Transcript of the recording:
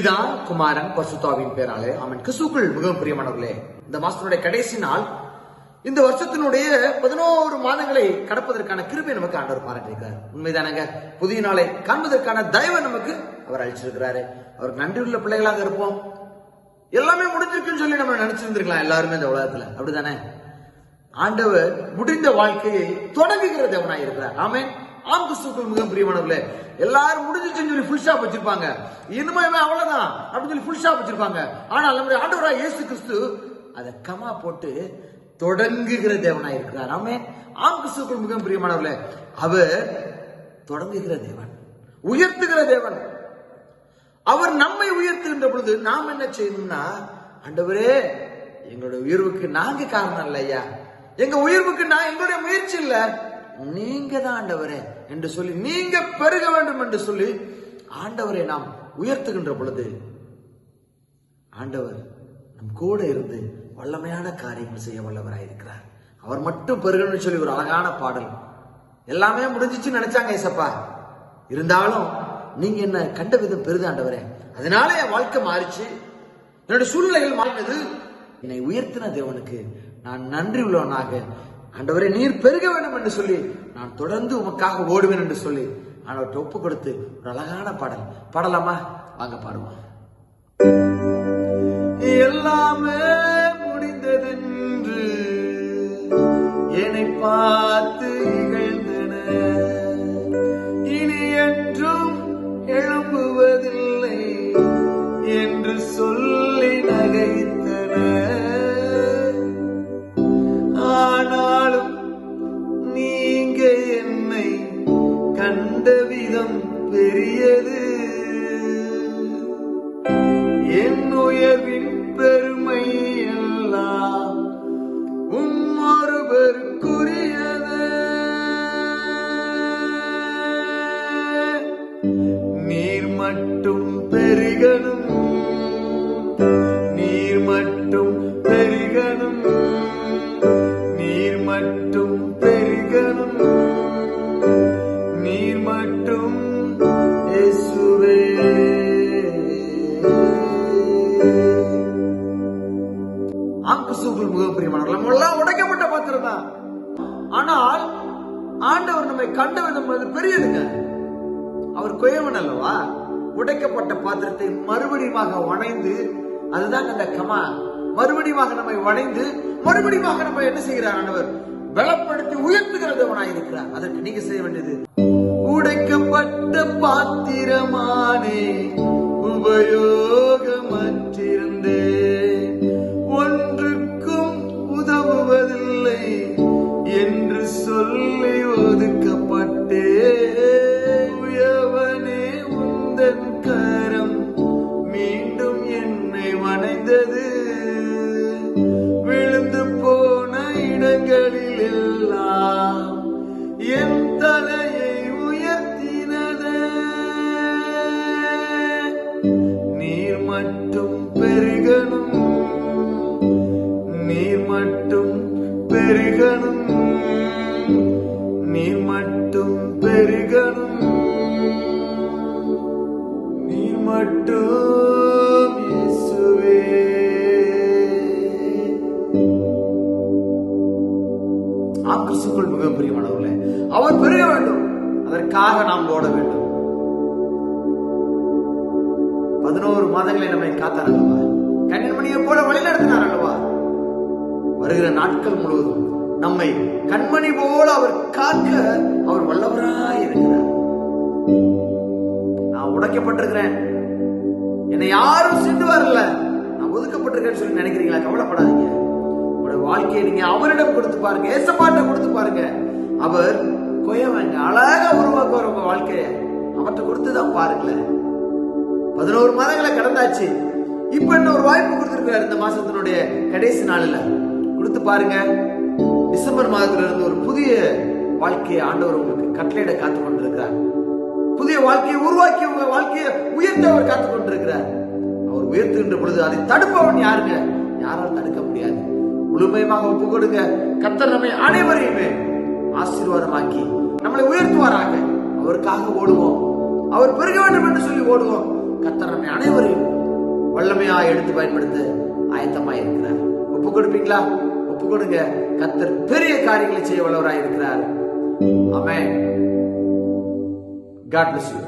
பிதா குமாரன் பர்சுத்தாவின் பேராலே. அவன் கிறிஸ்துக்குள் மிகவும் பிரியமானவர்களே இந்த மாசத்தினுடைய கடைசி நாள். இந்த வருஷத்தினுடைய பதினோரு மாதங்களை கடப்பதற்கான கிருபை நமக்கு ஆண்டவர் பாராட்டியிருக்கிறார் உண்மைதானங்க? புதிய நாளை காண்பதற்கான தயவை நமக்கு அவர் அழிச்சிருக்கிறாரு அவருக்கு நன்றி உள்ள பிள்ளைகளாக இருப்போம். எல்லாமே முடிஞ்சிருக்குன்னு சொல்லி நம்ம நினைச்சிருந்திருக்கலாம் எல்லாருமே இந்த உலகத்துல. அப்படிதானே? ஆண்டவர் முடிந்த வாழ்க்கையை தொடங்குகிற தேவனாயிருக்கிறார். இருக்கிறார் ஆம் கிறிஸ்துக்கள் மிக பிரியமானவர்களே எல்லாரும் முடிஞ்சிச்சுன்னு சொல்லி ஃபுல் ஸ்டாப் வச்சிருப்பாங்க. இனிமே இவன் அவ்வளவுதான் அப்படின்னு சொல்லி ஃபுல் ஸ்டாப் வச்சிருப்பாங்க. ஆனால் நம்முடைய ஆண்டவராக இயேசு கிறிஸ்து அதை கமா போட்டு தொடங்குகிற தேவனாய் இருக்கிறார். ஆமே ஆம் கிறிஸ்துக்கள் மிக பிரியமானவர்களே அவர் தொடங்குகிற தேவன் உயர்த்துகிற தேவன். அவர் நம்மை உயர்த்துகின்ற பொழுது நாம் என்ன செய்யணும்னா ஆண்டவரே எங்களுடைய உயர்வுக்கு நாங்க காரணம் இல்லையா? எங்க உயர்வுக்கு நான் எங்களுடைய முயற்சி இல்லை. நீங்க தான் ஆண்டவரே என்று சொல்லி நீங்க பெருக வேண்டும் என்று சொல்லி ஆண்டவரை நாம் உயர்த்துகின்ற பொழுது ஆண்டவர் நம் கூட இருந்து வல்லமையான காரியங்கள் செய்ய வல்லவராயிருக்கிறார் அவர் மட்டும் பெருகணும்னு சொல்லி ஒரு அழகான பாடல். எல்லாமே முடிஞ்சிச்சு நினைச்சாங்க ஐசப்பா இருந்தாலும் நீங்க என்ன கண்ட விதம் பெரிதாண்டவரே அதனால என் வாழ்க்கை மாறிச்சு. என்னுடைய சூழ்நிலைகள் மாறினது. என்னை உயர்த்தின தேவனுக்கு நான் நன்றி உள்ளவனாக ஆண்டவரே நீர் பெருக வேண்டும் என்று சொல்லி நான் தொடர்ந்து உமக்காக ஓடுவேன் என்று சொல்லி ஆண்டவர்கிட்ட ஒப்பு கொடுத்து ஒரு அழகான பாடல். பாடலாமா? வாங்க பாடுவோம். மட்டும் பெருகணும். நீர் மட்டும் பெருகணும். நீர் மட்டும் பெருகணும். நீர் மட்டும் இயேசுவே. ஆம் கிறிஸ்துவுக்குள் மிக பிரியமானவர்கள் நம்ம எல்லாம் உடைக்கப்பட்ட பாத்திரம் தான். ஆனால் ஆண்டவர் நம்மை கண்ட விதம் அது பெரியதுங்க. அவர் குயவன் அல்லவா? உடைக்கப்பட்ட பாத்திரத்தை மறுபடியுமாக வணைந்து அதுதான் அந்த கமா. மறுபடியுமாக நம்மை வணைந்து மறுபடியுமாக நம்ம என்ன செய்கிறார் ஆண்டவர்? பலப்படுத்தி உயர்த்துகிற தேவனாய் இருக்கிறார் அதற்கு நீங்க செய்ய வேண்டியது உடைக்கப்பட்ட பாத்திரமானே. வணைந்தது விழுந்து போன இடங்களில் எல்லாம் என் தலையை உயர்த்தினது. நீர் மட்டும் இயேசுக்குள் மிகவும் பிரியமானவர்களே அவர் பெருக வேண்டும். அதற்காக நாம் ஓட வேண்டும். பதினோரு மாதங்களை நம்மை காத்தார் அல்லவா கண்மணியை போல வழி நடத்தினார் அல்லவா வருகிற நாட்கள் முழுவதும் நம்மை கண்மணி போல அவர் காக்க நீங்க அவரிடம் கொடுத்து பாருங்க ஏசப்பாட்ட கொடுத்து பாருங்க. அவர் கொயவங்க அழகா உருவாக்குவார் உங்க வாழ்க்கைய. அவர்கிட்ட கொடுத்துதான் பாருங்கள பாருங்களேன். பதினோரு மாதங்களை கடந்தாச்சு. இப்ப என்ன ஒரு வாய்ப்பு கொடுத்திருக்காரு இந்த மாசத்தினுடைய கடைசி நாளில்? கொடுத்து பாருங்க. டிசம்பர் மாதத்துல இருந்து ஒரு புதிய வாழ்க்கையை ஆண்டவர் உங்களுக்கு கட்டளையிட காத்து கொண்டிருக்கிறார் புதிய வாழ்க்கையை உருவாக்கி உங்க வாழ்க்கையை உயர்த்த அவர் காத்து கொண்டிருக்கிறார் அவர் உயர்த்துகின்ற பொழுது அதை தடுப்பவன் யாருங்க? யாரால் தடுக்க முடியாது. முழுமையமாக ஒப்பு கொடுங்க. கத்தர் நம்மை அனைவரையுமே ஆசீர்வாதமாக்கி நம்மளை உயர்த்துவாராக. அவருக்காக ஓடுவோம். அவர் பெருக வேண்டும் என்று சொல்லி ஓடுவோம். கத்தர் நம்மை அனைவரையும் வல்லமையா எடுத்து பயன்படுத்த ஆயத்தமா இருக்கிறார். ஒப்பு கொடுப்பீங்களா? ஒப்பு கொடுங்க. கத்தர் பெரிய காரியங்களை செய்ய வல்லவராய் இருக்கிறார். அமே காட் பிளஸ் யூ